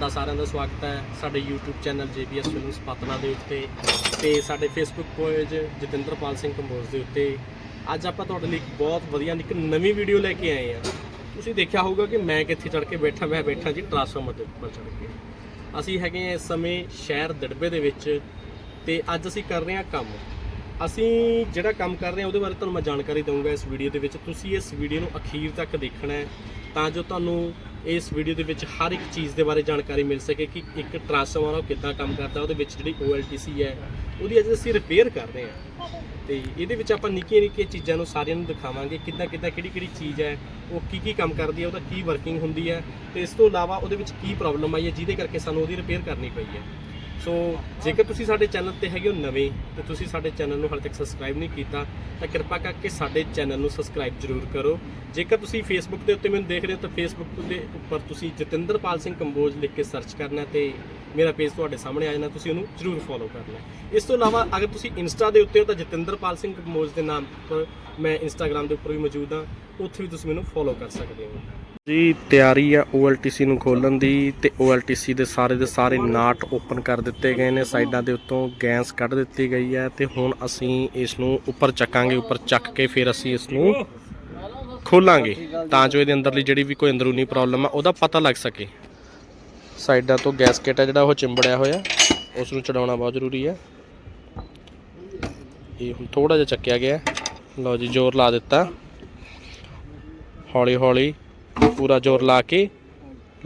ਤੁਹਾਡਾ ਸਾਰਿਆਂ ਦਾ ਸਵਾਗਤ ਹੈ ਸਾਡੇ YouTube ਚੈਨਲ JBS ਫਿਲਮਸ ਪਤਨਾ ਦੇ ਉੱਤੇ ਤੇ ਸਾਡੇ Facebook ਪੇਜ ਜਤਿੰਦਰਪਾਲ ਸਿੰਘ ਕੰਬੋਜ ਦੇ ਉੱਤੇ। ਅੱਜ ਆਪਾਂ ਤੁਹਾਡੇ ਲਈ ਇੱਕ ਬਹੁਤ ਵਧੀਆ ਇੱਕ ਨਵੀਂ ਵੀਡੀਓ ਲੈ ਕੇ ਆਏ ਹਾਂ। ਤੁਸੀਂ ਦੇਖਿਆ ਹੋਊਗਾ ਕਿ ਮੈਂ ਕਿੱਥੇ ਚੜ ਕੇ ਬੈਠਾ, ਮੈਂ ਬੈਠਾ ਜੀ ਟਰਾਂਸਫਾਰਮਰ ਦੇ ਉੱਪਰ ਚੜ ਕੇ। ਅਸੀਂ ਹੈਗੇ ਹਾਂ ਇਸ ਸਮੇਂ ਸ਼ਹਿਰ ਦੜਬੇ ਦੇ ਵਿੱਚ ਤੇ ਅੱਜ ਅਸੀਂ ਕਰ ਰਹੇ ਹਾਂ ਕੰਮ। ਅਸੀਂ ਜਿਹੜਾ ਕੰਮ ਕਰ ਰਹੇ ਹਾਂ, ਉਹਦੇ ਬਾਰੇ ਤੁਹਾਨੂੰ ਮੈਂ ਜਾਣਕਾਰੀ ਦਊਂਗਾ ਇਸ ਵੀਡੀਓ ਦੇ ਵਿੱਚ। ਤੁਸੀਂ ਇਸ ਵੀਡੀਓ ਨੂੰ ਅਖੀਰ ਤੱਕ ਦੇਖਣਾ ਹੈ, ਤਾਂ ਜੋ ਤੁਹਾਨੂੰ ਇਸ ਵੀਡੀਓ ਦੇ ਵਿੱਚ ਹਰ ਇੱਕ ਚੀਜ਼ ਦੇ ਬਾਰੇ ਜਾਣਕਾਰੀ ਮਿਲ ਸਕੇ ਕਿ ਇੱਕ ਟਰਾਂਸਫਾਰਮਰ ਉਹ ਕਿੱਦਾਂ ਕੰਮ ਕਰਦਾ, ਉਹਦੇ ਵਿੱਚ ਜਿਹੜੀ OLTC ਹੈ, ਉਹਦੀ ਅੱਜ ਅਸੀਂ ਰਿਪੇਅਰ ਕਰ ਰਹੇ ਹਾਂ। ਤੇ ਇਹਦੇ ਵਿੱਚ ਆਪਾਂ ਨਿੱਕੀਆਂ ਨਿੱਕੀਆਂ ਚੀਜ਼ਾਂ ਨੂੰ ਸਾਰਿਆਂ ਨੂੰ ਦਿਖਾਵਾਂਗੇ, ਕਿੱਦਾਂ ਕਿੱਦਾਂ ਕਿਹੜੀ ਕਿਹੜੀ ਚੀਜ਼ ਹੈ, ਉਹ ਕੀ ਕੀ ਕੰਮ ਕਰਦੀ ਹੈ, ਉਹਦਾ ਕੀ ਵਰਕਿੰਗ ਹੁੰਦੀ ਹੈ, ਤੇ ਇਸ ਤੋਂ ਇਲਾਵਾ ਉਹਦੇ ਵਿੱਚ ਕੀ ਪ੍ਰੋਬਲਮ ਆਈ ਹੈ, ਜਿਹਦੇ ਕਰਕੇ ਸਾਨੂੰ ਉਹਦੀ ਰਿਪੇਅਰ ਕਰਨੀ ਪਈ ਹੈ। ਸੋ ਜੇਕਰ ਤੁਸੀਂ ਸਾਡੇ ਚੈਨਲ ਤੇ ਹੈਗੇ ਹੋ ਨਵੇਂ, ਤੇ ਤੁਸੀਂ ਸਾਡੇ ਚੈਨਲ ਨੂੰ ਹਾਲੇ ਤੱਕ ਸਬਸਕ੍ਰਾਈਬ ਨਹੀਂ ਕੀਤਾ, ਤਾਂ ਕਿਰਪਾ ਕਰਕੇ ਸਾਡੇ ਚੈਨਲ ਨੂੰ ਸਬਸਕ੍ਰਾਈਬ ਜ਼ਰੂਰ ਕਰੋ। ਜੇਕਰ ਤੁਸੀਂ ਫੇਸਬੁੱਕ ਦੇ ਉੱਤੇ ਮੈਨੂੰ ਦੇਖ ਰਹੇ ਹੋ, ਤਾਂ ਫੇਸਬੁੱਕ ਦੇ ਉੱਪਰ ਤੁਸੀਂ ਜਤਿੰਦਰਪਾਲ ਸਿੰਘ ਕੰਬੋਜ ਲਿਖ ਕੇ ਸਰਚ ਕਰਨਾ ਤੇ ਮੇਰਾ ਪੇਜ ਤੁਹਾਡੇ ਸਾਹਮਣੇ ਆ ਜਾਣਾ, ਤੁਸੀਂ ਉਹਨੂੰ ਜ਼ਰੂਰ ਫੋਲੋ ਕਰਨਾ ਇਸ ਤੋਂ ਇਲਾਵਾ, ਅਗਰ ਤੁਸੀਂ ਇੰਸਟਾ ਦੇ ਉੱਤੇ ਹੋ, ਤਾਂ ਜਤਿੰਦਰਪਾਲ ਸਿੰਘ ਕੰਬੋਜ ਦੇ ਨਾਮ ਉੱਪਰ ਮੈਂ ਇੰਸਟਾਗ੍ਰam ਦੇ ਉੱਪਰ ਵੀ ਮੌਜੂਦ ਹਾਂ, ਉੱਥੇ ਵੀ ਤੁਸੀਂ ਮੈਨੂੰ ਫੋਲੋ ਕਰ ਸਕਦੇ ਹੋ। ਜੀ, ਤਿਆਰੀ ਆ OLTC ਨੂੰ ਖੋਲਣ ਦੀ ਤੇ OLTC ਦੇ ਸਾਰੇ ਦੇ ਸਾਰੇ ਨਾਟ ਓਪਨ ਕਰ ਦਿੱਤੇ ਗਏ ਨੇ। ਸਾਈਡਾਂ ਦੇ ਉੱਤੋਂ ਗੈਸ ਕੱਢ ਦਿੱਤੀ ਗਈ ਹੈ ਤੇ ਹੁਣ ਅਸੀਂ ਇਸ ਨੂੰ ਉੱਪਰ ਚੱਕਾਂਗੇ, ਉੱਪਰ ਚੱਕ ਕੇ ਫਿਰ ਅਸੀਂ ਇਸ ਨੂੰ ਖੋਲਾਂਗੇ ਤਾਂ ਜੋ ਇਹਦੇ ਅੰਦਰਲੀ ਜਿਹੜੀ ਵੀ ਕੋਈ ਅੰਦਰੂਨੀ ਪ੍ਰੋਬਲਮ ਆ, ਉਹਦਾ ਪਤਾ ਲੱਗ ਸਕੇ। ਸਾਈਡਾਂ ਤੋਂ ਗੈਸਕੇਟ ਹੈ ਜਿਹੜਾ ਉਹ ਚਿੰਬੜਿਆ ਹੋਇਆ ਉਸ ਨੂੰ ਚੜਾਉਣਾ ਬਹੁਤ ਜ਼ਰੂਰੀ ਹੈ ਇਹ ਹੁਣ ਥੋੜਾ ਜਿਹਾ ਚੱਕਿਆ ਗਿਆ। ਲਓ ਜੀ, ਜ਼ੋਰ ਲਾ ਦਿੱਤਾ। ਹੌਲੀ ਹੌਲੀ ਪੂਰਾ ਜ਼ੋਰ ਲਾ ਕੇ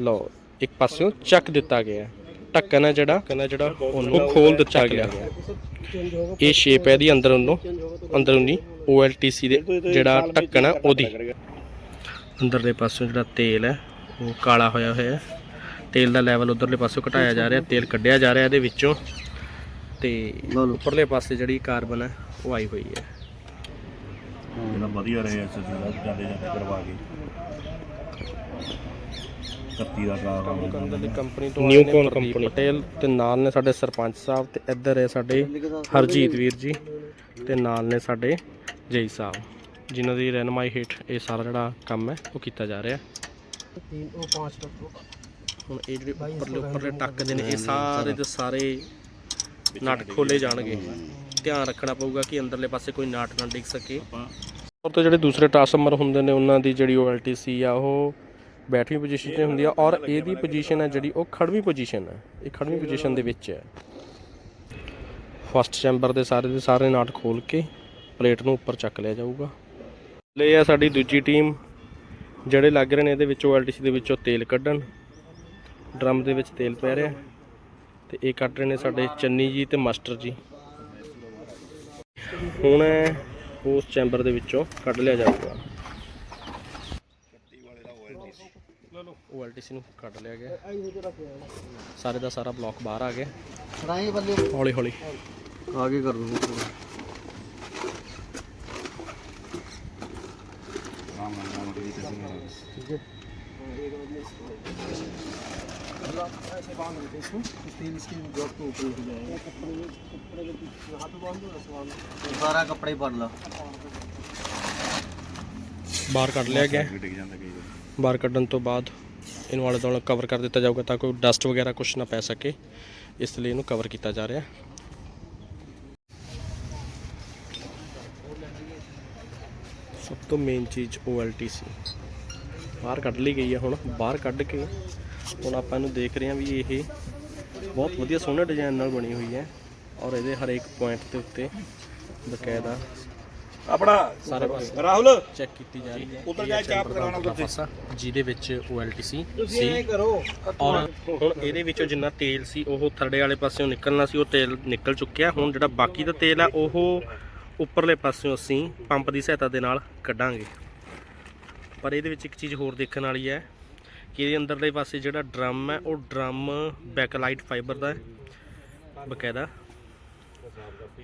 ਲਓ ਇੱਕ ਪਾਸਿਓਂ ਚੱਕ ਦਿੱਤਾ ਗਿਆ ਢੱਕਣ ਹੈ ਜਿਹੜਾ ਕਹਿੰਦਾ ਜਿਹੜਾ ਉਹਨੂੰ ਖੋਲ ਦਿੱਤਾ ਗਿਆ। ਇਹ ਸ਼ੇਪ ਹੈ ਇਹਦੀ ਅੰਦਰ ਉਹਨੂੰ ਅੰਦਰੂਨੀ OLTC ਦੇ ਜਿਹੜਾ ਢੱਕਣ ਹੈ ਉਹਦੀ। ਅੰਦਰਲੇ ਪਾਸਿਓਂ ਜਿਹੜਾ ਤੇਲ ਹੈ ਉਹ ਕਾਲਾ ਹੋਇਆ ਹੋਇਆ ਹੈ। ਤੇਲ ਦਾ ਲੈਵਲ ਉਧਰਲੇ ਪਾਸਿਓਂ ਘਟਾਇਆ ਜਾ ਰਿਹਾ ਤੇਲ ਕੱਢਿਆ ਜਾ ਰਿਹਾ ਇਹਦੇ ਵਿੱਚੋਂ। ਤੇ ਉੱਪਰਲੇ ਪਾਸੇ ਜਿਹੜੀ ਕਾਰਬਨ ਹੈ ਉਹ ਆਈ ਹੋਈ ਹੈ। ਜਿਹੜਾ ਵਧੀਆ ਰਹੇ ਐਸਐਸਸੀ ਦਾ ਜਾਂਦੇ ਜਾਂਦੇ ਕਰਵਾ ਕੇ। 31 ਦਾ ਕਾਰ ਕੰਪਨੀ ਤੋਂ ਨਿਊਕੋਨ ਕੰਪਨੀ ਪਟੇਲ ਤੇ ਨਾਲ ਨੇ ਸਾਡੇ ਸਰਪੰਚ ਸਾਹਿਬ ਤੇ ਇੱਧਰ ਹੈ ਸਾਡੇ ਹਰਜੀਤ ਵੀਰ ਜੀ ਤੇ ਨਾਲ ਨੇ ਸਾਡੇ ਜੈ ਸਾਹਿਬ ਜਿਨ੍ਹਾਂ ਦੀ ਰਹਿਨਮਾਈ ਹੇਠ ਇਹ ਸਾਰਾ ਜਿਹੜਾ ਕੰਮ ਹੈ ਉਹ ਕੀਤਾ ਜਾ ਰਿਹਾ। ਹੁਣ ਇਹ ਜਿਹੜੇ ਉੱਪਰਲੇ ਉੱਪਰਲੇ ਟੱਕਦੇ ਨੇ ਇਹ ਸਾਰੇ ਦੇ ਸਾਰੇ ਨਟ ਖੋਲੇ ਜਾਣਗੇ। ਧਿਆਨ ਰੱਖਣਾ ਪਊਗਾ ਕਿ ਅੰਦਰਲੇ ਪਾਸੇ ਕੋਈ ਨਾਟ ਨਾ ਡਿੱਗ ਸਕੇ। ਔਰ ਤੋਂ ਜਿਹੜੇ ਦੂਸਰੇ ਟਰਾਂਸਫਾਰਮਰ ਹੁੰਦੇ ਨੇ ਉਹਨਾਂ ਦੀ ਜਿਹੜੀ OLTC ਆ ਉਹ ਬੈਠਵੀਂ ਪੋਜੀਸ਼ਨ 'ਤੇ ਹੁੰਦੀ ਆ ਔਰ ਇਹਦੀ ਪੋਜੀਸ਼ਨ ਹੈ ਜਿਹੜੀ ਉਹ ਖੜਵੀਂ ਪੋਜੀਸ਼ਨ ਹੈ ਇਹ ਖੜਵੀਂ ਪੋਜੀਸ਼ਨ ਦੇ ਵਿੱਚ ਹੈ। ਫਸਟ ਚੈਂਬਰ ਦੇ ਸਾਰੇ ਦੇ ਸਾਰੇ ਨਾਟ ਖੋਲ ਕੇ ਪਲੇਟ ਨੂੰ ਉੱਪਰ ਚੱਕ ਲਿਆ ਜਾਊਗਾ। ਲੈ ਆ ਸਾਡੀ ਦੂਜੀ ਟੀਮ ਜਿਹੜੇ ਲੱਗ ਰਹੇ ਨੇ ਇਹਦੇ ਵਿੱਚੋਂ OLTC ਦੇ ਵਿੱਚੋਂ ਤੇਲ ਕੱਢਣ। ਡਰਮ ਦੇ ਵਿੱਚ ਤੇਲ ਪੈ ਰਿਹਾ। ਤੇ ਇਹ ਕੱਢ ਰਹੇ ਨੇ ਸਾਡੇ ਚੰਨੀ ਜੀ ਤੇ ਮਾਸਟਰ ਜੀ। ਹੁਣ ਉਸ ਚੈਂਬਰ ਦੇ ਵਿੱਚੋਂ ਕੱਢ ਲਿਆ ਜਾਊਗਾ। OLTC ਨੂੰ ਕੱਢ ਲਿਆ ਗਿਆ ਸਾਰੇ ਦਾ ਸਾਰਾ ਬਲੌਕ ਬਾਹਰ ਆ ਗਿਆ ਰਾਈ ਬੱਲੇ ਹੌਲੀ ਹੌਲੀ ਆਗੇ ਕਰ ਦੋ ऐसे बांध देते इसको तेल इसकी जॉब के ऊपर उठ जाएगा कपड़े के पीछे हाथ बांध दो ना सारा कपड़े ही पड़ लो ਬਾਹਰ ਕੱਢ ਲਿਆ ਗਿਆ ਡਿੱਗ ਜਾਂਦਾ ਕਈ ਵਾਰ ਬਾਹਰ ਕੱਢਣ ਤੋਂ ਬਾਅਦ ਇਹਨੂੰ ਆਲੇ ਦੁਆਲੇ ਕਵਰ ਕਰ ਦਿੱਤਾ ਜਾਊਗਾ ਤਾਂ ਕੋਈ ਡਸਟ ਵਗੈਰਾ ਕੁਝ ਨਾ ਪੈ ਸਕੇ। ਇਸ ਲਈ ਇਹਨੂੰ ਕਵਰ ਕੀਤਾ ਜਾ ਰਿਹਾ। ਸਭ ਤੋਂ ਮੇਨ ਚੀਜ਼ OLTC ਬਾਹਰ ਕੱਢ ਲਈ ਗਈ ਹੈ ਹੁਣ, ਬਾਹਰ ਕੱਢ ਕੇ ਹੁਣ ਆਪਾਂ ਇਹਨੂੰ ਦੇਖ ਰਹੇ ਹਾਂ ਵੀ ਇਹ ਬਹੁਤ ਵਧੀਆ ਸੋਹਣਾ ਡਿਜ਼ਾਈਨ ਨਾਲ ਬਣੀ ਹੋਈ ਹੈ। ਔਰ ਇਹਦੇ ਹਰੇਕ ਪੁਆਇੰਟ ਦੇ ਉੱਤੇ ਬਕਾਇਦਾ ਆਪਣਾ ਰਾਹੁਲ ਚੈੱਕ ਕੀਤੀ ਜਾ ਰਹੀ ਹੈ। ਉੱਧਰ ਜਾ ਕੇ ਚਾਪ ਕਰਾਉਣਾ ਪਾਸਾ ਜਿਹਦੇ ਵਿੱਚ OLTC ਸੀ। करो ਔਰ ਹੁਣ ਇਹਦੇ ਵਿੱਚੋਂ ਜਿੰਨਾ ਤੇਲ ਸੀ ਉਹ ਥਰੜੇ ਵਾਲੇ ਪਾਸਿਓਂ ਨਿਕਲਣਾ ਸੀ ਉਹ ਤੇਲ ਨਿਕਲ ਚੁੱਕਿਆ। ਹੁਣ ਜਿਹੜਾ ਬਾਕੀ ਦਾ ਤੇਲ ਆ ਉਹ ਉੱਪਰਲੇ ਪਾਸਿਓਂ ਅਸੀਂ ਪੰਪ ਦੀ ਸਹਾਇਤਾ ਦੇ ਨਾਲ ਕੱਢਾਂਗੇ। ਪਰ ਇਹਦੇ ਵਿੱਚ ਇੱਕ ਚੀਜ਼ ਹੋਰ ਦੇਖਣ ਵਾਲੀ ਹੈ ਕਿ ਇਹਦੇ ਅੰਦਰਲੇ ਪਾਸੇ ਜਿਹੜਾ ਡਰਮ ਹੈ ਉਹ ਡਰਮ ਬੈਕਲਾਈਟ ਫਾਈਬਰ ਦਾ ਹੈ ਬਕਾਇਦਾ।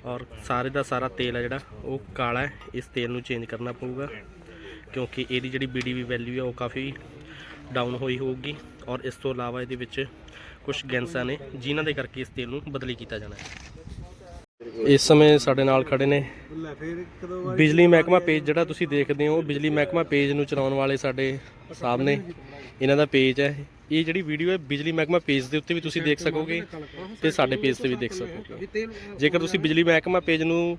ਔਰ ਸਾਰੇ ਦਾ ਸਾਰਾ ਤੇਲ ਹੈ ਜਿਹੜਾ, ਉਹ ਕਾਲਾ ਹੈ। ਇਸ ਤੇਲ ਨੂੰ ਚੇਂਜ ਕਰਨਾ ਪਊਗਾ, ਕਿਉਂਕਿ ਇਹਦੀ ਜਿਹੜੀ BDV ਵੈਲਿਊ ਹੈ, ਉਹ ਕਾਫੀ ਡਾਊਨ ਹੋਈ ਹੋਊਗੀ। ਔਰ ਇਸ ਤੋਂ ਇਲਾਵਾ ਇਹਦੇ ਵਿੱਚ ਕੁਝ ਗੈਂਸਾਂ ਨੇ, ਜਿਨ੍ਹਾਂ ਦੇ ਕਰਕੇ ਇਸ ਤੇਲ ਨੂੰ ਬਦਲੀ ਕੀਤਾ ਜਾਣਾ ਹੈ। ਇਸ ਸਮੇਂ ਸਾਡੇ ਨਾਲ ਖੜੇ ਨੇ ਬਿਜਲੀ ਮਹਿਕਮਾ ਪੇਜ, ਜਿਹੜਾ ਤੁਸੀਂ ਦੇਖਦੇ ਹੋ ਬਿਜਲੀ ਮਹਿਕਮਾ ਪੇਜ ਨੂੰ ਚਲਾਉਣ ਵਾਲੇ ਸਾਡੇ ਸਾਹਿਬ ਨੇ ਇਹਨਾਂ ਦਾ ਪੇਜ ਹੈ। ਇਹ ਜਿਹੜੀ ਵੀਡੀਓ ਹੈ ਬਿਜਲੀ ਮਹਿਕਮਾ ਪੇਜ ਦੇ ਉੱਤੇ ਵੀ ਤੁਸੀਂ ਦੇਖ ਸਕੋਗੇ ਤੇ ਸਾਡੇ ਪੇਜ ਤੇ ਵੀ ਦੇਖ ਸਕੋਗੇ। ਜੇਕਰ ਤੁਸੀਂ ਬਿਜਲੀ ਮਹਿਕਮਾ ਪੇਜ ਨੂੰ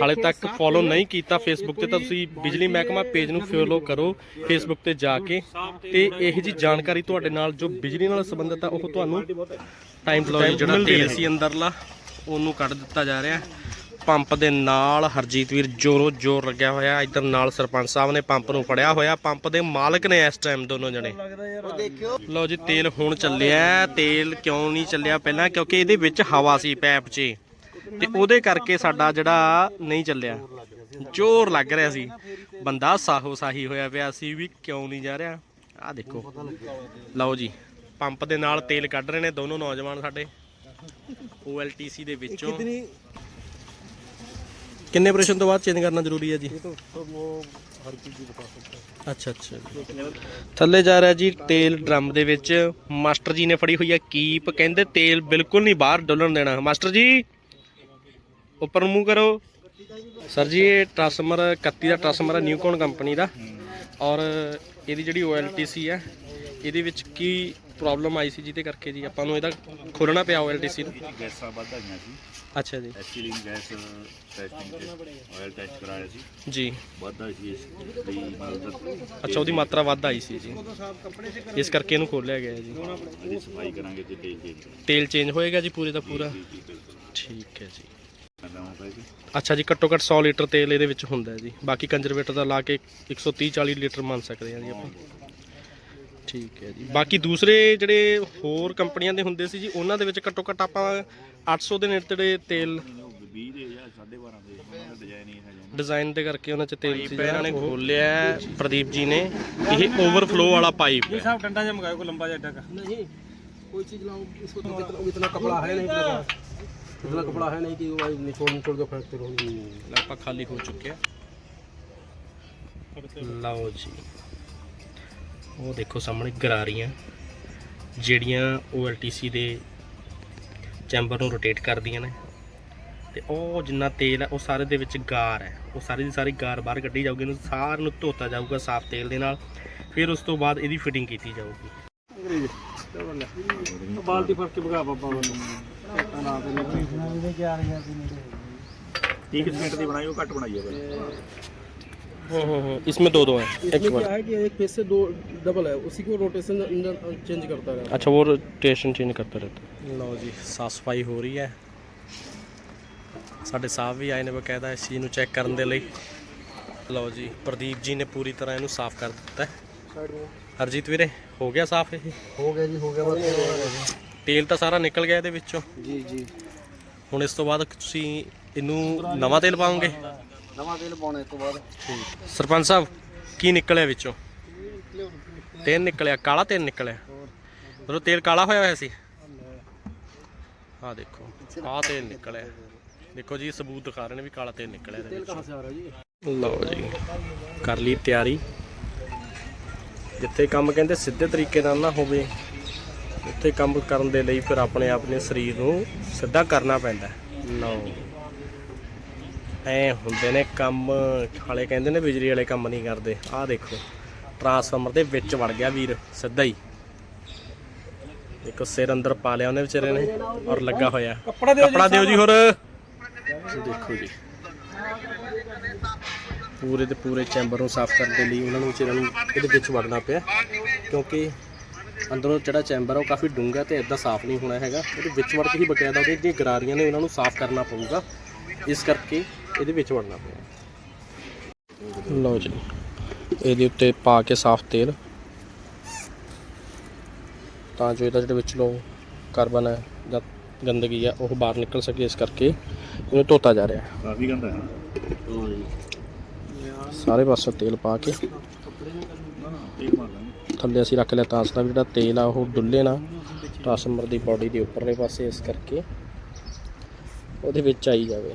ਹਾਲੇ ਤੱਕ ਫੋਲੋ ਨਹੀਂ ਕੀਤਾ ਫੇਸਬੁੱਕ ਤੇ ਤਾਂ ਤੁਸੀਂ ਬਿਜਲੀ ਮਹਿਕਮਾ ਪੇਜ ਨੂੰ ਫੋਲੋ ਕਰੋ ਫੇਸਬੁੱਕ ਤੇ ਜਾ ਕੇ। ਤੇ ਇਹ ਜੀ ਜਾਣਕਾਰੀ ਤੁਹਾਡੇ ਨਾਲ ਜੋ ਬਿਜਲੀ ਨਾਲ ਸੰਬੰਧਿਤ ਆ ਉਹ ਤੁਹਾਨੂੰ ਟਾਈਮ ਟਾਈਮ ਜਿਹੜਾ ਤੇਲ ਸੀ ਅੰਦਰਲਾ ਉਹਨੂੰ ਕੱਢ ਦਿੱਤਾ ਜਾ ਰਿਹਾ। ਪੰਪ ਦੇ ਨਾਲ ਹਰਜੀਤ ਵੀਰ ਜੋਰੋ ਜੋਰ ਲੱਗਿਆ ਹੋਇਆ। ਇੱਧਰ ਨਾਲ ਸਰਪੰਚ ਸਾਹਿਬ ਨੇ ਪੰਪ ਨੂੰ ਫੜਿਆ ਹੋਇਆ। ਪੰਪ ਦੇ ਮਾਲਕ ਨੇ ਇਸ ਟਾਈਮ ਦੋਨੋਂ ਜਣੇ। ਲਓ ਜੀ ਤੇਲ ਹੁਣ ਚੱਲਿਆ ਤੇਲ ਕਿਉਂ ਨਹੀਂ ਚੱਲਿਆ ਪਹਿਲਾਂ? ਕਿਉਂਕਿ ਇਹਦੇ ਵਿੱਚ ਹਵਾ ਸੀ ਪੈਪ 'ਚ। ਤੇ ਉਹਦੇ ਕਰਕੇ ਸਾਡਾ ਜਿਹੜਾ ਨਹੀਂ ਚੱਲਿਆ। ਜ਼ੋਰ ਲੱਗ ਰਿਹਾ ਸੀ। ਬੰਦਾ ਸਾਹੋ ਸਾਹੀ ਹੋਇਆ ਪਿਆ ਸੀ ਵੀ ਕਿਉਂ ਨਹੀਂ ਜਾ ਰਿਹਾ। ਆਹ ਦੇਖੋ। ਲਓ ਜੀ ਪੰਪ ਦੇ ਨਾਲ ਤੇਲ ਕੱਢ ਰਹੇ ਨੇ ਦੋਨੋਂ ਨੌਜਵਾਨ ਸਾਡੇ। OLTC ਦੇ ਵਿੱਚੋਂ। ਕਿੰਨੇ ਆਪਰੇਸ਼ਨ ਤੋਂ ਬਾਅਦ ਚੇਂਜ ਕਰਨਾ ਜ਼ਰੂਰੀ ਹੈ ਜੀ तो सब वो हर चीज की बता सकता है ਅੱਛਾ ਅੱਛਾ ਥੱਲੇ ਜਾ ਰਿਹਾ ਜੀ ਤੇਲ ਡਰਮ ਦੇ ਵਿੱਚ ਮਾਸਟਰ ਜੀ ਨੇ ਫੜੀ ਹੋਈ ਹੈ ਕੀਪ ਕਹਿੰਦੇ ਤੇਲ ਬਿਲਕੁਲ ਨਹੀਂ ਬਾਹਰ ਡੁੱਲਣ ਦੇਣਾ ਮਾਸਟਰ ਜੀ ਉੱਪਰ ਨੂੰ ਮੂੰਹ ਕਰੋ ਸਰ ਜੀ ਇਹ ਟਰਾਂਸਫਾਰਮਰ 31 ਦਾ ਟਰਾਂਸਫਾਰਮਰ ਹੈ ਨਿਊਕੋਨ ਕੰਪਨੀ ਦਾ ਔਰ ਇਹਦੀ ਜਿਹੜੀ OLTC ਹੈ ਇਹਦੇ ਵਿੱਚ ਕੀ ਪ੍ਰੋਬਲਮ ਆਈ ਸੀ ਜਿਹਦੇ ਕਰਕੇ ਜੀ ਆਪਾਂ ਨੂੰ ਇਹਦਾ ਖੋਲਣਾ ਪਿਆ OLTC ਨੂੰ ਗੈਸਾਂ ਵੱਧ ਆਈਆਂ ਸੀ ਅੱਛਾ ਜੀ। ਐਸਟੀਲਿੰਗ ਗੈਸ ਟੈਸਟਿੰਗ ਤੇ ਆਇਲ ਟੈਸਟ ਕਰਾਇਆ ਸੀ। ਜੀ। ਵੱਧ ਸੀ ਇਸ ਦੀ ਮਤਲਬ ਅੱਛਾ ਉਹਦੀ ਮਾਤਰਾ ਵੱਧ ਆਈ ਸੀ ਜੀ। ਇਸ ਕਰਕੇ ਇਹਨੂੰ ਖੋਲਿਆ ਗਿਆ ਜੀ। ਇਹਦੀ ਸਫ਼ਾਈ ਕਰਾਂਗੇ ਤੇ ਤੇਲ ਚੇਂਜ ਤੇਲ ਚੇਂਜ ਹੋਏਗਾ ਜੀ ਪੂਰੇ ਦਾ ਪੂਰਾ। ਠੀਕ ਹੈ ਜੀ। ਅੱਛਾ ਜੀ ਘੱਟੋ ਘੱਟ 100 ਲੀਟਰ ਤੇਲ ਇਹਦੇ ਵਿੱਚ ਹੁੰਦਾ ਜੀ। ਬਾਕੀ ਕੰਜ਼ਰਵੇਟਰ ਦਾ ਲਾ ਕੇ 130 40 ਲੀਟਰ ਮੰਨ ਸਕਦੇ ਹਾਂ ਜੀ ਆਪਾਂ। ਠੀਕ ਹੈ ਜੀ ਬਾਕੀ ਦੂਸਰੇ ਜਿਹੜੇ ਹੋਰ ਕੰਪਨੀਆਂ ਦੇ ਹੁੰਦੇ ਸੀ ਜੀ ਉਹਨਾਂ ਦੇ ਵਿੱਚ ਘੱਟੋ ਘੱਟ ਆਪਾਂ 800 ਦੇ ਨੇੜੇ ਤੇਲ 20 ਦੇ ਜਾਂ 12.5 ਦੇ ਉਹਨਾਂ ਦਾ ਡਿਜ਼ਾਈਨ ਹੀ ਹੈ ਜੀ ਡਿਜ਼ਾਈਨ ਦੇ ਕਰਕੇ ਉਹਨਾਂ 'ਚ ਤੇਲ ਸੀ ਇਹਨਾਂ ਨੇ ਖੋਲਿਆ ਹੈ, ਪ੍ਰਦੀਪ ਜੀ ਨੇ ਇਹ ਓਵਰਫਲੋ ਵਾਲਾ ਪਾਈਪ ਹੈ साहब डंडा जम को लंबा जड्डा का नहीं कोई चीज लाओ इसको तो इतना, इतना कपड़ा है नहीं अपने पास। इतना कपड़ा है नहीं कि वो निचोड़ निचोड़ के फेंकते रहो ਆਪਾਂ ਖਾਲੀ ਹੋ ਚੁੱਕਿਆ ਲਓ ਜੀ ਉਹ ਦੇਖੋ ਸਾਹਮਣੇ ਗਰਾਰੀਆਂ ਜਿਹੜੀਆਂ OLTC ਦੇ ਚੈਂਬਰ ਨੂੰ ਰੋਟੇਟ ਕਰਦੀਆਂ ਨੇ। ਤੇ ਉਹ ਜਿੰਨਾ ਤੇਲ ਹੈ ਉਹ ਸਾਰੇ ਦੇ ਵਿੱਚ ਗਾਰ ਹੈ। ਉਹ ਸਾਰੀ ਦੀ ਸਾਰੀ ਗਾਰ ਬਾਹਰ ਕੱਢੀ ਜਾਊਗੀ ਇਹਨੂੰ ਸਾਰ ਨੂੰ ਧੋਤਾ ਜਾਊਗਾ ਸਾਫ਼ ਤੇਲ ਦੇ ਨਾਲ। ਫਿਰ ਉਸ ਤੋਂ ਬਾਅਦ ਇਹਦੀ ਫਿਟਿੰਗ ਕੀਤੀ ਜਾਊਗੀ। ਬਾਲਟੀ ਫੜ ਕੇ ਦੀ ਬਣਾਈ ਉਹ ਘੱਟ ਬਣਾਈ ਹੈ इसमें दो दो हैं एक क्या है कि एक पेज से दो डबल है उसी को रोटेशन अंदर चेंज करता रहता अच्छा वो रोटेशन चेंज करता रहता है ਲਓ ਜੀ ਸਾਫ਼ ਸਫ਼ਾਈ ਹੋ ਰਹੀ ਹੈ। ਸਾਡੇ ਸਾਹਿਬ ਵੀ ਆਏ ਨੇ ਬਕਾਇਦਾ ਇਸ ਨੂੰ ਚੈੱਕ ਕਰਨ ਦੇ ਲਈ। ਲਓ ਜੀ ਪ੍ਰਦੀਪ ਜੀ ਨੇ ਪੂਰੀ ਤਰ੍ਹਾਂ ਇਹਨੂੰ ਸਾਫ਼ ਕਰ ਦਿੱਤਾ ਹੈ। ਹਰਜੀਤ ਵੀਰੇ ਹੋ ਗਿਆ ਸਾਫ਼ ਇਹ? हो गया जी हो गया बस ਤੇਲ ਤਾਂ ਸਾਰਾ ਨਿਕਲ ਗਿਆ ਇਹਦੇ ਵਿੱਚੋਂ? जी जी ਹੁਣ ਇਸ ਤੋਂ ਬਾਅਦ ਤੁਸੀਂ ਇਹਨੂੰ ਨਵਾਂ ਤੇਲ ਪਾਉਂਗੇ ਸਰਪੰਚ ਸਾਹਿਬ ਕੀ ਨਿਕਲਿਆ ਵਿੱਚੋਂ? ਤੇਲ ਨਿਕਲਿਆ ਕਾਲਾ ਤੇਲ ਨਿਕਲਿਆ। ਮਤਲਬ ਤੇਲ ਕਾਲਾ ਹੋਇਆ ਹੋਇਆ ਸੀ? ਆ ਦੇਖੋ ਆ ਤੇਲ ਨਿਕਲਿਆ। ਦੇਖੋ ਜੀ ਸਬੂਤ ਦਿਖਾ ਰਹੇ ਨੇ ਵੀ ਕਾਲਾ ਤੇਲ ਨਿਕਲਿਆ ਇਹਦੇ ਵਿੱਚ। ਲਓ ਜੀ ਕਰ ਲਈ ਤਿਆਰੀ। ਜਿੱਥੇ ਕੰਮ ਕਹਿੰਦੇ ਸਿੱਧੇ ਤਰੀਕੇ ਨਾਲ ਨਾ ਹੋਵੇ ਉੱਥੇ ਕੰਮ ਕਰਨ ਦੇ ਲਈ ਫਿਰ ਆਪਣੇ ਆਪਣੇ ਸਰੀਰ ਨੂੰ ਸਿੱਧਾ ਕਰਨਾ ਪੈਂਦਾ। ਲਓ। ਐ ਹੁੰਦੇ ਨੇ ਕੰਮ ਹਾਲੇ ਕਹਿੰਦੇ ਨੇ ਬਿਜਲੀ ਵਾਲੇ ਕੰਮ ਨਹੀਂ ਕਰਦੇ। ਆਹ ਦੇਖੋ ਟਰਾਂਸਫਾਰਮਰ ਦੇ ਵਿੱਚ ਵੜ ਗਿਆ ਵੀਰ ਸਿੱਧਾ ਹੀ। ਦੇਖੋ ਸਿਰ ਅੰਦਰ ਪਾ ਲਿਆ ਉਹਨੇ ਵਿਚਾਰੇ ਨੇ ਔਰ ਲੱਗਾ ਹੋਇਆ। ਕੱਪੜਾ ਦਿਓ ਜੀ ਹੋਰ। ਦੇਖੋ ਜੀ। ਪੂਰੇ ਦੇ ਪੂਰੇ ਚੈਂਬਰ ਨੂੰ ਸਾਫ਼ ਕਰਨ ਦੇ ਲਈ ਉਹਨਾਂ ਨੂੰ ਵਿਚਾਰਿਆਂ ਨੂੰ ਇਹਦੇ ਵਿੱਚ ਵੜਨਾ ਪਿਆ ਕਿਉਂਕਿ ਅੰਦਰੋਂ ਜਿਹੜਾ ਚੈਂਬਰ ਆ ਉਹ ਕਾਫੀ ਡੂੰਘਾ ਤੇ ਇਦਾਂ ਸਾਫ਼ ਨਹੀਂ ਹੋਣਾ ਹੈਗਾ। ਇਹਦੇ ਵਿੱਚ ਵੜ ਕੇ ਹੀ ਬਕਾਇਦਾ ਉਹਦੇ ਗਰਾਰੀਆਂ ਨੇ ਉਹਨਾਂ ਨੂੰ ਸਾਫ਼ ਕਰਨਾ ਪਊਗਾ। ਇਸ ਕਰਕੇ ਇਹਦੇ ਵਿੱਚ ਵੜਨਾ ਪਿਆ। ਲਓ ਜੀ ਇਹਦੇ ਉੱਤੇ ਪਾ ਕੇ ਸਾਫ਼ ਤੇਲ। ਤਾਂ ਜੋ ਇਹਦਾ ਜਿਹੜੇ ਵਿੱਚ ਲੋ ਕਾਰਬਨ ਹੈ ਜਾਂ ਗੰਦਗੀ ਆ ਉਹ ਬਾਹਰ ਨਿਕਲ ਸਕੇ ਇਸ ਕਰਕੇ ਇਹਨੂੰ ਧੋਤਾ ਜਾ ਰਿਹਾ। ਹੈ ਕਾਫੀ ਗੰਦਾ ਹੈ। ਸਾਰੇ ਪਾਸੇ ਤੇਲ ਪਾ ਕੇ। ਥੱਲੇ ਅਸੀਂ ਰੱਖ ਲਿਆ ਤਾਸ ਦਾ ਵੀ ਜਿਹੜਾ ਤੇਲ ਆ ਉਹ ਡੁੱਲੇ ਨਾ। ਟਰਾਂਸਫਾਰਮਰ ਦੀ ਬਾਡੀ ਦੇ ਉੱਪਰਲੇ ਪਾਸੇ ਇਸ ਕਰਕੇ। ਉਹਦੇ ਵਿੱਚ ਆਈ ਜਾਵੇ।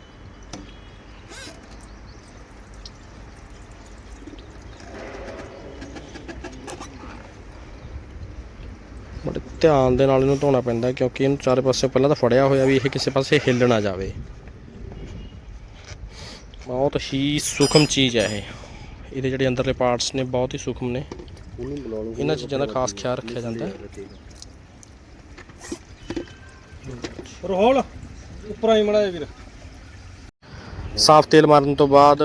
ਬੜੇ ਧਿਆਨ ਦੇ ਨਾਲ ਇਹਨੂੰ ਧੋਣਾ ਪੈਂਦਾ ਕਿਉਂਕਿ ਇਹਨੂੰ ਚਾਰੇ ਪਾਸੇ ਪਹਿਲਾਂ ਤਾਂ ਫੜਿਆ ਹੋਇਆ ਵੀ ਇਹ ਕਿਸੇ ਪਾਸੇ ਹਿੱਲ ਨਾ ਜਾਵੇ। ਬਹੁਤ ਹੀ ਸੂਖਮ ਚੀਜ਼ ਹੈ ਇਹ। ਇਹਦੇ ਜਿਹੜੇ ਅੰਦਰਲੇ ਪਾਰਟਸ ਨੇ ਬਹੁਤ ਹੀ ਸੂਖਮ ਨੇ। ਇਹਨਾਂ ਚੀਜ਼ਾਂ ਦਾ ਖਾਸ ਖਿਆਲ ਰੱਖਿਆ ਜਾਂਦਾ ਹੈ। ਰੋਹਲ ਉੱਪਰ ਆਈ ਮੜਾ ਵੀਰ। ਸਾਫ਼ ਤੇਲ ਮਾਰਨ ਤੋਂ ਬਾਅਦ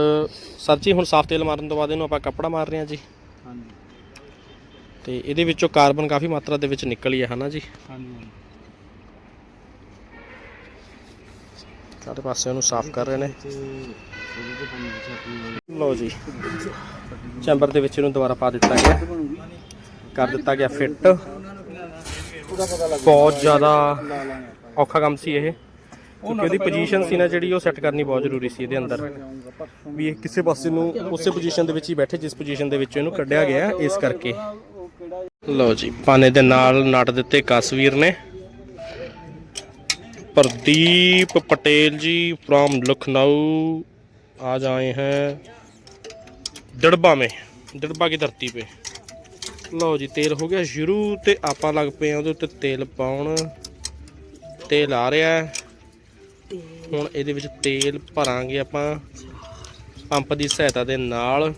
ਸਰ ਜੀ ਹੁਣ ਸਾਫ਼ ਤੇਲ ਮਾਰਨ ਤੋਂ ਬਾਅਦ ਇਹਨੂੰ ਆਪਾਂ ਕੱਪੜਾ ਮਾਰ ਰਹੇ ਹਾਂ ਜੀ। ਹਾਂਜੀ। ਤੇ ਇਹਦੇ ਵਿੱਚੋਂ ਕਾਰਬਨ ਕਾਫੀ ਮਾਤਰਾ ਦੇ ਵਿੱਚ ਨਿਕਲੀ ਹੈ ਹਨਾ ਜੀ? ਹਾਂਜੀ ਸਾਰੇ ਪਾਸੇ ਉਹਨੂੰ ਸਾਫ਼ ਕਰ ਰਹੇ ਨੇ। ਲਓ ਜੀ। ਚੈਂਬਰ ਦੇ ਵਿੱਚ ਇਹਨੂੰ ਦੁਬਾਰਾ ਪਾ ਦਿੱਤਾ ਗਿਆ। ਕਰ ਦਿੱਤਾ ਗਿਆ ਫਿੱਟ। ਬਹੁਤ ਜ਼ਿਆਦਾ ਔਖਾ ਕੰਮ ਸੀ ਇਹ। ਕਿਉਂਕਿ ਉਹਦੀ ਪੋਜੀਸ਼ਨ ਸੀ ਨਾ ਜਿਹੜੀ ਉਹ ਸੈੱਟ ਕਰਨੀ ਬਹੁਤ ਜ਼ਰੂਰੀ ਸੀ ਇਹਦੇ ਅੰਦਰ। ਵੀ ਇਹ ਕਿਸੇ ਪਾਸੇ ਨੂੰ ਉਸੇ ਪੋਜੀਸ਼ਨ ਦੇ ਵਿੱਚ ਹੀ ਬੈਠੇ ਜਿਸ ਪੋਜੀਸ਼ਨ ਦੇ ਵਿੱਚ ਇਹਨੂੰ ਕੱਢਿਆ ਗਿਆ ਇਸ ਕਰਕੇ। ਲਓ ਜੀ ਪਾਣੇ ਦੇ ਨਾਲ ਨਟ ਦਿੱਤੇ ਕਸਵੀਰ ਨੇ प्रदीप पटेल जी फ्रॉम लखनऊ आज आए हैं ਡੜਬਾ में ਡੜਬਾ की धरती पे ਲਓ ਜੀ ਤੇਲ ਹੋ ਗਿਆ ਸ਼ੁਰੂ ਤੇ ਆਪਾਂ ਲੱਗ ਪਏ ਆ ਉਹਦੇ ਉੱਤੇ ਤੇਲ ਪਾਉਣ ਤੇਲ ਆ ਰਿਹਾ ਹੈ ਹੁਣ ਇਹਦੇ ਵਿੱਚ ਤੇਲ ਭਰਾਂਗੇ ਆਪਾਂ ਪੰਪ ਦੀ ਸਹਾਇਤਾ ਦੇ ਨਾਲ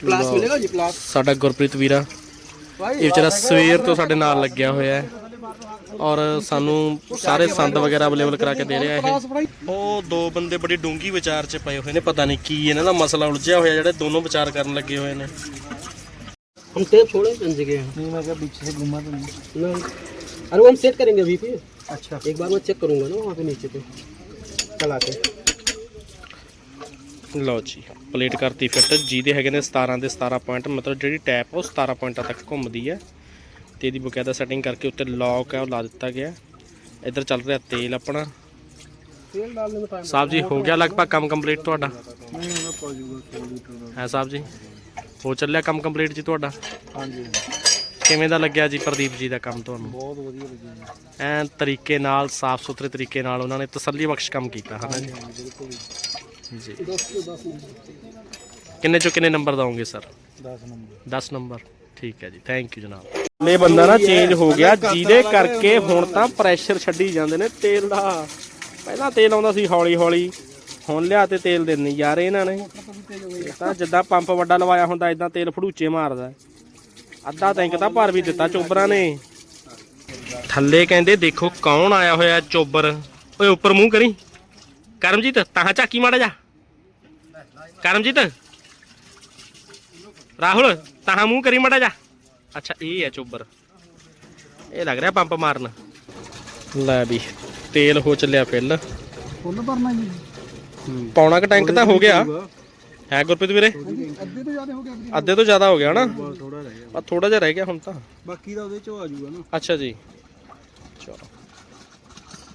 ਪਲਾਸ ਲਓ, ਮਿਲੇਗਾ ਜੀ ਪਲਾਸ ਸਾਡਾ ਗੁਰਪ੍ਰੀਤ ਵੀਰਾ ਇਹ ਵਿਚਾਰਾ ਸਵੇਰ ਤੋਂ ਸਾਡੇ ਨਾਲ ਲੱਗਿਆ ਹੋਇਆ ਹੈ ਔਰ ਸਾਨੂੰ ਸਾਰੇ ਸੰਦ ਵਗੈਰਾ ਅਵੇਲੇਬਲ ਕਰਾ ਕੇ ਦੇ ਰਿਹਾ ਇਹ ਉਹ ਦੋ ਬੰਦੇ ਬੜੀ ਡੂੰਗੀ ਵਿਚਾਰ 'ਚ ਪਏ ਹੋਏ ਨੇ ਪਤਾ ਨਹੀਂ ਕੀ ਇਹਨਾਂ ਦਾ ਮਸਲਾ ਉਲਝਿਆ ਹੋਇਆ ਜਿਹੜੇ ਦੋਨੋਂ ਵਿਚਾਰ ਕਰਨ ਲੱਗੇ ਹੋਏ ਨੇ हम टेप छोड़े बन जगह नहीं मैं क्या पीछे से घुमा तो नहीं ना अरे वो हम सेट करेंगे अभी पे अच्छा एक बार मैं चेक करूंगा ना वहाँ पे नीचे पे चला के ਲਓ ਜੀ ਪਲੇਟ ਕਰਤੀ ਫਿੱਟ। ਜਿਹਦੇ ਹੈਗੇ ਨੇ 17 ਦੇ 17 ਪੁਆਇੰਟ ਮਤਲਬ ਜਿਹੜੀ ਟੈਪ ਉਹ 17 ਪੁਆਇੰਟਾਂ ਤੱਕ ਘੁੰਮਦੀ ਹੈ ਤੇ ਇਹਦੀ ਬਕਾਇਦਾ ਸੈਟਿੰਗ ਕਰਕੇ ਉੱਤੇ ਲੌਕ ਹੈ ਉਹ ਲਾ ਦਿੱਤਾ ਗਿਆ। ਇੱਧਰ ਚੱਲ ਰਿਹਾ ਤੇਲ ਆਪਣਾ। ਤੇਲ ਡਾਲਨੇ ਦਾ ਟਾਈਮ ਸਾਹਿਬ ਜੀ ਹੋ ਗਿਆ ਲਗਭਗ ਕੰਮ ਕੰਪਲੀਟ ਤੁਹਾਡਾ? ਨਹੀਂ ਸਾਹਿਬ ਜੀ? ਹੋ ਚੱਲਿਆ ਕੰਮ ਕੰਪਲੀਟ ਜੀ ਤੁਹਾਡਾ? ਹਾਂਜੀ। ਕਿਵੇਂ ਦਾ ਲੱਗਿਆ ਜੀ ਪ੍ਰਦੀਪ ਜੀ ਦਾ ਕੰਮ ਤੁਹਾਨੂੰ? ਬਹੁਤ ਵਧੀਆ ਲੱਗਿਆ ਐਨ ਤਰੀਕੇ ਨਾਲ ਸਾਫ਼ ਸੁਥਰੇ ਤਰੀਕੇ ਨਾਲ ਉਹਨਾਂ ਨੇ ਤਸੱਲੀ ਬਖਸ਼ ਕੰਮ ਕੀਤਾ ਹਨਾ ਜੀ। ਕਿੰਨੇ ਚੋਂ ਕਿੰਨੇ ਨੰਬਰ ਦਾਉਂਗੇ ਸਰ? 10 ਨੰਬਰ। ਠੀਕ ਹੈ ਜੀ ਥੈਂਕ ਯੂ ਜਨਾਬ। ਇਹ ਬੰਦਾ ਨਾ ਚੇਂਜ ਹੋ ਗਿਆ ਜਿਹਦੇ ਕਰਕੇ ਹੁਣ ਤਾਂ ਪ੍ਰੈਸ਼ਰ ਛੱਡੀ ਜਾਂਦੇ ਨੇ ਤੇਲ ਦਾ। ਪਹਿਲਾਂ ਤੇਲ ਆਉਂਦਾ ਸੀ ਹੌਲੀ ਹੌਲੀ ਹੁਣ ਲਿਆ ਤੇ ਤੇਲ ਦਿੰਦੇ ਯਾਰ ਇਹਨਾਂ ਨੇ। ਤਾਂ ਜਿੱਦਾਂ ਪੰਪ ਵੱਡਾ ਲਵਾਇਆ ਹੁੰਦਾ ਇਦਾਂ ਤੇਲ ਫੜੂਚੇ ਮਾਰਦਾ। ਅੱਧਾ ਟੈਂਕ ਤਾਂ ਭਰ ਵੀ ਦਿੱਤਾ ਚੋਬਰਾਂ ਨੇ। ਥੱਲੇ ਕਹਿੰਦੇ ਦੇਖੋ ਕੌਣ ਆਇਆ ਹੋਇਆ ਚੋਬਰ। ਓਏ ਉੱਪਰ ਮੂੰਹ ਕਰੀ। ਕਰਮਜੀਤ ਤਾਂ ਝਾਕੀ ਮਾੜਾ ਜਾ ਕਰਮਜੀਤ ਰਾਹੁਲ ਤਾਂ ਮੂੰਹ ਕਰੀ ਮਾੜਾ ਜਾ ਅੱਛਾ ਇਹ ਹੈ ਚੋਬਰ ਇਹ ਲੱਗ ਰਿਹਾ ਪੰਪ ਮਾਰਨ ਲੈ ਵੀ ਤੇਲ ਹੋ ਚੱਲਿਆ ਫਿੱਲ ਫੁੱਲ ਭਰਨਾ ਜੀ ਪੌਣਾ ਕ ਟੈਂਕ ਤਾਂ ਹੋ ਗਿਆ ਹੈ ਗੁਰਪ੍ਰੀਤ ਵੀਰੇ? ਅੱਧੇ ਤੋਂ ਜ਼ਿਆਦਾ ਹੋ ਗਿਆ ਅੱਧੇ ਤੋਂ ਜ਼ਿਆਦਾ ਹੋ ਗਿਆ ਹਨਾ ਥੋੜਾ ਰਹਿ ਗਿਆ। ਆ ਥੋੜਾ ਜਿਹਾ ਰਹਿ ਗਿਆ ਹੁਣ ਤਾਂ। ਬਾਕੀ ਦਾ ਉਹਦੇ ਚ ਆ ਜਾਊਗਾ ਨਾ। ਅੱਛਾ ਜੀ। ਚਲੋ।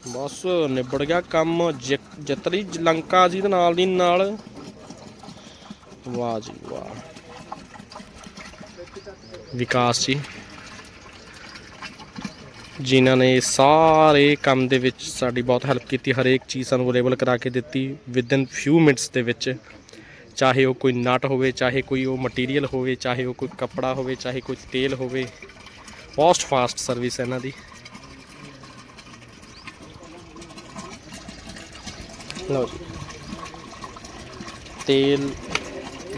ਬਸ ਨਿਬੜ ਗਿਆ ਕੰਮ, ਜਿ- ਜਿੱਤਰੀ ਲੰਕਾ ਜੀ ਦੇ ਨਾਲ ਦੀ ਨਾਲ। ਵਾਹ ਜੀ ਵਾਹ। ਵਿਕਾਸ ਜੀ। ਜਿਨ੍ਹਾਂ ਨੇ ਸਾਰੇ ਕੰਮ ਦੇ ਵਿੱਚ ਸਾਡੀ ਬਹੁਤ ਹੈਲਪ ਕੀਤੀ, ਹਰੇਕ ਚੀਜ਼ ਸਾਨੂੰ ਅਵੇਲੇਬਲ ਕਰਾ ਕੇ ਦਿੱਤੀ ਵਿਦਨ ਫਿਊ ਮਿੰਟਸ ਦੇ ਵਿੱਚ। ਚਾਹੇ ਉਹ ਕੋਈ ਨਟ ਹੋਵੇ, ਚਾਹੇ ਕੋਈ ਉਹ ਮਟੀਰੀਅਲ ਹੋਵੇ, ਚਾਹੇ ਉਹ ਕੋਈ ਕੱਪੜਾ ਹੋਵੇ, ਚਾਹੇ ਕੋਈ ਤੇਲ ਹੋਵੇ। ਬਹੁਤ ਫਾਸਟ ਸਰਵਿਸ ਹੈ ਇਹਨਾਂ ਦੀ। ਲਓ ਜੀ ਤੇਲ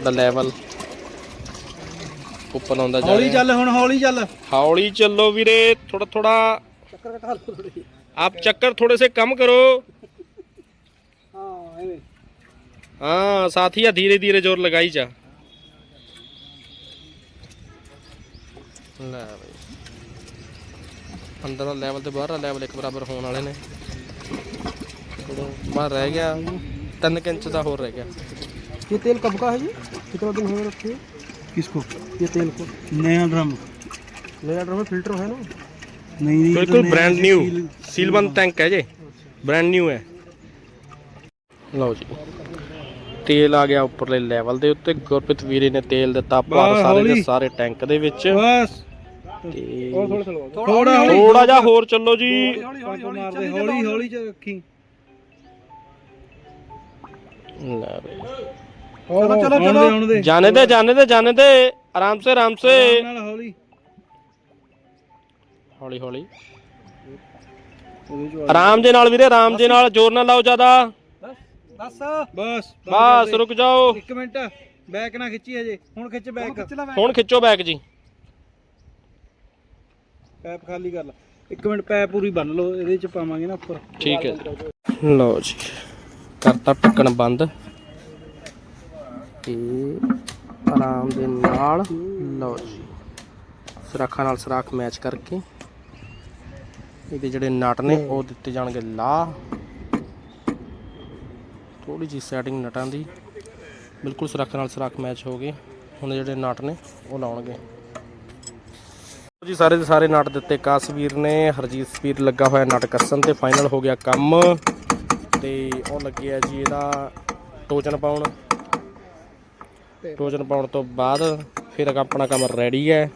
ਦਾ ਲੈਵਲ ਉੱਪਰ ਆਉਂਦਾ ਜਾ ਹੌਲੀ ਰਿਹਾ ਚੱਲ ਹੁਣ ਹੌਲੀ ਚੱਲ ਹੌਲੀ ਚੱਲੋ ਵੀਰੇ ਥੋੜਾ ਥੋੜਾ ਚੱਕਰ ਘਟਾ ਲਓ ਥੋੜੀ आप चक्कर थोड़े से कम करो ਹਾਂ ਐਵੇਂ हाँ साथिया धीरे धीरे जोर लगाई जा ਲੈ ਬਈ ਅੰਦਰਲਾ ਲੈਵਲ ਤੇ ਬਾਹਰਲਾ ਲੈਵਲ ਇੱਕ ਬਰਾਬਰ ਹੋਣ ਵਾਲੇ ਨੇ ਥੋੜਾ ਬਾਹਰ ਰਹਿ ਗਿਆ 3 ਇੰਚ ਦਾ ਹੋਰ ਰਹਿ ਗਿਆ ये तेल कब का है ये कितना दिन हो गए रखे किसको ये तेल को नया ड्रम नया ड्रम में फिल्टर है ना नहीं ਬਿਲਕੁਲ ਬ੍ਰਾਂਡ ਨਿਊ ਸੀਲਬੰਦ ਟੈਂਕ ਹੈ ਜੇ ਬ੍ਰਾਂਡ ਨਿਊ ਹੈ ਲਓ ਜੀ ਤੇਲ ਆ ਗਿਆ ਉੱਪਰਲੇ ਲੈਵਲ ਦੇ ਉੱਤੇ ਗੁਰਪ੍ਰੀਤ ਵੀਰੇ ਨੇ ਤੇਲ ਦਿੱਤਾ ਭਰ ਵਾਹ, ਸਾਰੇ ਦੇ ਹੌਲੀ। ਸਾਰੇ ਟੈਂਕ ਦੇ ਵਿੱਚ बस ਤੇ ਥੋੜਾ ਥੋੜਾ ਜਿਹਾ ਹੋਰ ਚੱਲੋ ਜੀ ਪੰਪ ਮਾਰਦੇ ਹੌਲੀ ਹੌਲੀ ਚ ਰੱਖੀ ਲੈ ਬਈ। ਚਲੋ ਚਲੋ ਚਲੋ। ਜਾਣੇ ਦੇ। ਜਾਣੇ ਦੇ ਜਾਣੇ ਦੇ ਆਰਾਮ ਸੇ ਆਰਾਮ ਸੇ। ਨਾਲ ਹੌਲੀ। ਹੌਲੀ ਹੌਲੀ। ਉਹਦੇ ਚ ਆਰਾਮ ਦੇ ਨਾਲ ਵੀਰੇ ਆਰਾਮ ਦੇ ਨਾਲ। ਜ਼ੋਰ ਨਾ ਲਾਓ ਜ਼ਿਆਦਾ। ਬਸ ਬਸ। ਬਸ ਰੁਕ ਜਾਓ। ਇੱਕ ਮਿੰਟ। ਬੈਕ ਨਾ ਖਿੱਚੀ ਹਜੇ। ਹੁਣ ਖਿੱਚ ਬੈਕ। ਹੁਣ ਖਿੱਚੋ ਬੈਕ। ਜੀ। ਪੈਪ ਖਾਲੀ ਕਰ ਲਾ। ਇੱਕ ਮਿੰਟ ਪੈਪ ਪੂਰੀ ਬੰਨ ਲਓ। ਇਹਦੇ ਚ ਪਾਵਾਂਗੇ ਨਾ ਉੱਪਰ। ਠੀਕ ਹੈ। ਜੀ ਲਓ ਜੀ। ਕਰਤਾ ਢੱਕਣ ਬੰਦ। ਤੇ ਆਰਾਮ ਦੇ ਨਾਲ, ਲਓ ਜੀ, ਸਰਾਖਾਂ ਨਾਲ ਸਰਾਖ ਮੈਚ ਕਰਕੇ ਇਹਦੇ ਜਿਹੜੇ ਨਟ ਨੇ, ਉਹ ਦਿੱਤੇ ਜਾਣਗੇ ਲਾ ਥੋੜੀ ਜੀ ਸੈਟਿੰਗ ਨਟਾਂ ਦੀ। ਬਿਲਕੁਲ ਸਰਾਖਾਂ ਨਾਲ ਸਰਾਖ ਮੈਚ ਹੋ ਗਏ। ਹੁਣ ਜਿਹੜੇ ਨਟ ਨੇ, ਉਹ ਲਾਉਣਗੇ। ਜੀ, ਸਾਰੇ ਦੇ ਸਾਰੇ ਨਟ ਦਿੱਤੇ। ਕਾਸਵੀਰ ਨੇ, ਹਰਜੀਤ ਸਪੀਰ ਲੱਗਾ ਹੋਇਆ ਨਟ ਕੱਸਣ ਤੇ ਫਾਈਨਲ ਹੋ ਗਿਆ ਕੰਮ। ਤੇ ਉਹ ਲੱਗੇ ਆ ਜੀ ਇਹਦਾ ਟੋਚਨ ਪਾਉਣ। ਟੋਚਨ ਪਾਉਣ ਤੋਂ ਬਾਅਦ ਫਿਰ ਆਪਣਾ ਕੰਮ ਰੈਡੀ ਹੈ।